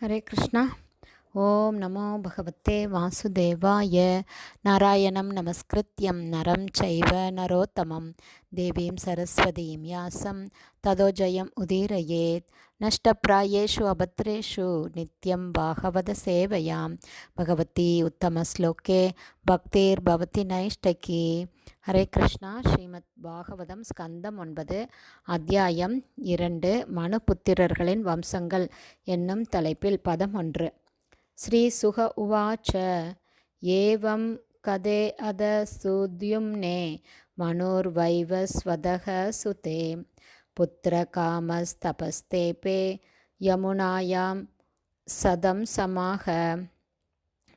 ஹரே கிருஷ்ணா ஓம் நமோ பகவத்தே வாசுதேவாய. நாராயணம் நமஸ்கிருத்யம் நரம் சைவ நரோத்தமம். தேவீம் சரஸ்வதீம் யாசம். ததோஜயம் உதீரயேத் நஷ்டப்பிராயேஷு அபத்ரேஷு நித்யம் பாகவத சேவையாம். பகவதி உத்தமஸ்லோகே பக்தேர் பவதி நைஷ்டகி. ஹரே கிருஷ்ணா. ஸ்ரீமத் பாகவதம் ஸ்கந்தம் ஒன்பது அத்தியாயம் இரண்டு மனுபுத்திரர்களின் வம்சங்கள் என்னும் தலைப்பில் பதம் ஒன்று. ஸ்ரீ சுக உவாச்ச. ஏவம் கதே அத சுத்யும்னே மனோர்வைவஸ்வதக சுதே. புத்திர காமஸ்தபஸ்தேபே யமுனாயாம் சதம் சமாக.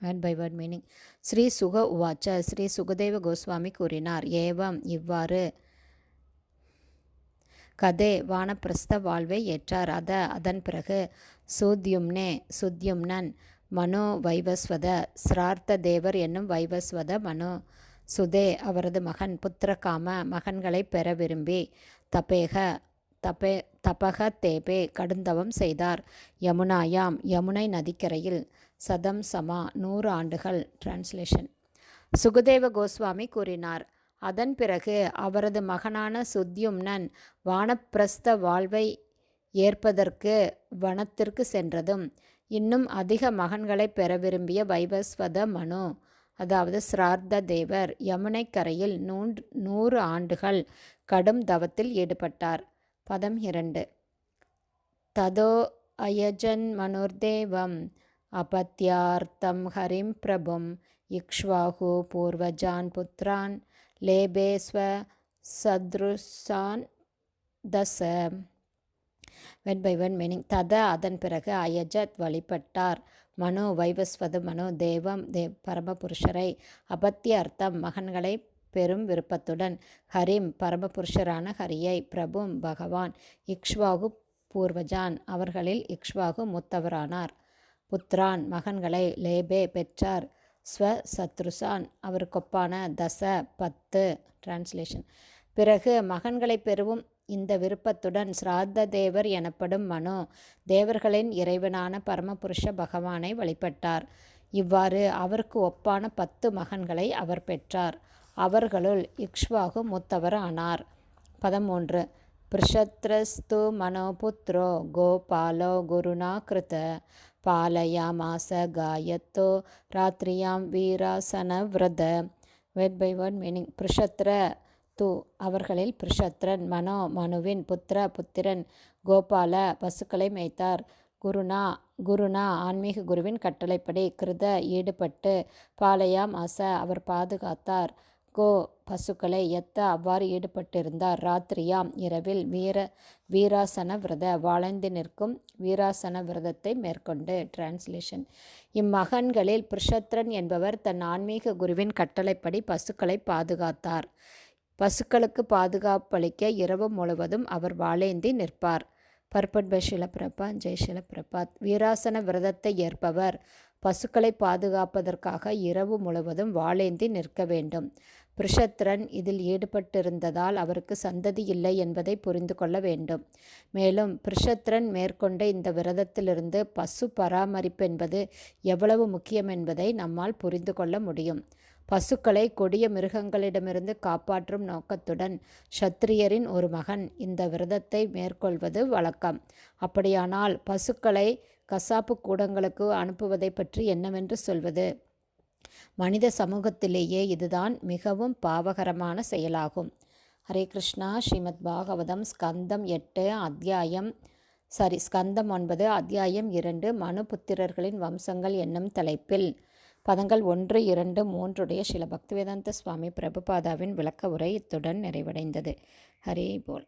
Word by word meaning Shri Shuka உவாச்ச. ஸ்ரீ சுகதேவ கோஸ்வாமி கூறினார். ஏவம் இவ்வாறு. கதே வானப்பிரஸ்த வாழ்வை ஏற்றார். அத அதன் பிறகு சூத்யும்னே சுத்யும்னன் மனோ வைவஸ்வத சிரார்த்த தேவர் என்னும் வைவஸ்வத மனோ சுதே அவரது மகன் புத்திரகாம மகன்களை பெற விரும்பி தபேக தபே தபக தேபே கடுந்தவம் செய்தார். யமுனாயாம் யமுனை நதிக்கரையில் சதம் சமா நூறு ஆண்டுகள். டிரான்ஸ்லேஷன் சுகதேவ கோஸ்வாமி கூறினார் அதன் பிறகு அவரது மகனான சுத்யும்னன் வானப்பிரஸ்த வாழ்வை ஏற்பதற்கு வனத்திற்கு சென்றதும் இன்னும் அதிக மகன்களை பெற விரும்பிய வைவஸ்வத மனு. அதாவது சிரார்த்த தேவர் யமுனைக்கரையில் நூன்று நூறு ஆண்டுகள் கடும் தவத்தில் ஈடுபட்டார். பதம் இரண்டு. ததோ அயஜன் மனுர்தேவம் அபத்யார்த்தம் ஹரிம் பிரபும் இக்ஷ்வாகு பூர்வஜான் புத்ரான் லேபேஸ்வ சத்ருசான் தசம் வென் பை வென் மீனிங் தத அதன் பிறகு அயஜத் வழிபட்டார். மனோ வைவஸ்வது மனோ தேவம் தே பரமபுருஷரை. அபத்திய அர்த்தம் மகன்களை பெரும் விருப்பத்துடன். ஹரிம் பரமபுருஷரான ஹரியை பிரபும் பகவான். இக்ஷ்வாகு பூர்வஜான் அவர்களில் இக்ஷ்வாகு மூத்தவரானார். புத்ரான் மகன்களை லேபே பெற்றார். ஸ்வ சத்ருசான் அவருக்கொப்பான தச பத்து. டிரான்ஸ்லேஷன் பிறகு மகன்களை பெறுவும் இந்த விருப்பத்துடன் சிராத்த தேவர் எனப்படும் மனோ தேவர்களின் இறைவனான பரமபுருஷ பகவானை வழிபட்டார். இவ்வாறு அவருக்கு ஒப்பான பத்து மகன்களை அவர் பெற்றார். அவர்களுள் இக்ஷ்வாகு மூத்தவர் ஆனார். பதிமூன்று. பிருஷத்ரஸ்து மனோபுத்ரோ கோபாலோ குருணா கிருத பாலயாமாச காயத்தோ ராத்திரியாம் வீராசன விரத. வேர்ட் பை வேர்ட் மீனிங் பிருஷத்ர து அவர்களில் பிருஷத்ரன் மனோ மனுவின் புத்திர புத்திரன் கோபால பசுக்களை மேய்த்தார். குருணா குருனா ஆன்மீக குருவின் கட்டளைப்படி கிருத ஈடுபட்டு பாலையாம் அச அவர் பாதுகாத்தார். கோ பசுக்களை எத்த அவ்வாறு ஈடுபட்டிருந்தார்? ராத்திரியாம் இரவில் வீர வீராசன விரத வாழ்ந்து நிற்கும் வீராசன விரதத்தை மேற்கொண்டு டிரான்ஸ்லேஷன் இம்மகன்களில் பிருஷத்ரன் என்பவர் தன் ஆன்மீக குருவின் கட்டளைப்படி பசுக்களை பாதுகாத்தார். பசுக்களுக்கு பாதுகாப்பளிக்க இரவு முழுவதும் அவர் வாழேந்தி நிற்பார். பர்பட் சிலப்பிரபா ஜெய் சிலப்பிரபாத். வீராசன விரதத்தை ஏற்பவர். பசுக்களை பாதுகாப்பதற்காக இரவு முழுவதும் வாளேந்தி நிற்க வேண்டும். பிருஷத்ரன் இதில் ஈடுபட்டிருந்ததால் அவருக்கு சந்ததி இல்லை என்பதை புரிந்து கொள்ள வேண்டும். மேலும் பிருஷத்ரன் மேற்கொண்ட இந்த விரதத்திலிருந்து பசு பராமரிப்பு என்பது எவ்வளவு முக்கியம் என்பதை நம்மால் புரிந்து கொள்ள முடியும். பசுக்களை கொடிய மிருகங்களிடமிருந்து காப்பாற்றும் நோக்கத்துடன் சத்திரியரின் ஒரு மகன் இந்த விரதத்தை மேற்கொள்வது வழக்கம். அப்படியானால் பசுக்களை கசாப்பு கூடங்களுக்கு அனுப்புவதை பற்றி என்னவென்று சொல்வது? மனித சமூகத்திலேயே இதுதான் மிகவும் பாவகரமான செயலாகும். ஹரே கிருஷ்ணா ஸ்ரீமத் பாகவதம் ஸ்கந்தம் எட்டு அத்தியாயம் சாரி ஸ்கந்தம் ஒன்பது அத்தியாயம் இரண்டு மனு புத்திரர்களின் வம்சங்கள் என்னும் தலைப்பில் பதங்கள் ஒன்று இரண்டு மூன்றுடைய சில பக்திவேதாந்த சுவாமி பிரபுபாதாவின் விளக்க உரை இத்துடன் நிறைவடைந்தது. ஹரே போல்.